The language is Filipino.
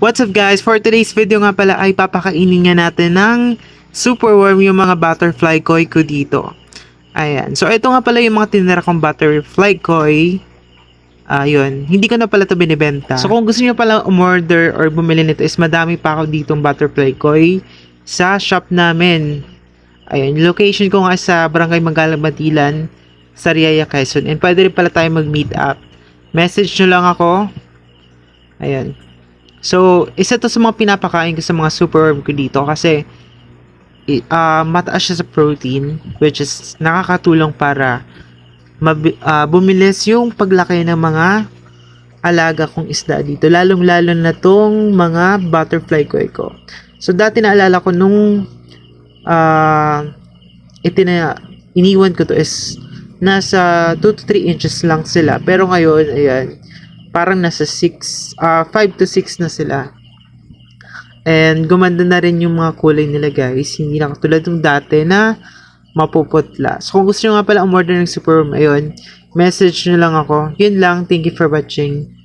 What's up guys? For today's video nga pala ay papakainin nga natin ng super warm yung mga butterfly koi ko dito. Ayan. So ito nga pala yung mga tinira kong butterfly koi. Ayun. Hindi ko na pala to binibenta. So kung gusto niyo pala umorder or bumili nito is madami pa ako ditong butterfly koi sa shop namin. Ayun. Location ko nga sa Barangay Magalang Matilan, Sariaya, Quezon. And pwede rin pala tayo mag-meet up. Message nyo lang ako. Ayan. So, isa to sa mga pinapakain ko sa mga super worm ko dito kasi ah, mataas siya sa protein which is nakakatulong para mabi- ah, bumilis yung paglaki ng mga alaga kong isda dito. Lalong-lalo na tong mga butterfly koi ko. So, dati naalala ko nung ah itina iniwan ko to is nasa 2 to 3 inches lang sila. Pero ngayon, ayan, parang nasa 6, ah 5 to 6 na sila. And gumanda na rin yung mga kulay nila guys. Hindi na katulad ng dati na mapuputla. So kung gusto nyo nga pala umorder ng super room, ayun, message nyo lang ako. Yun lang. Thank you for watching.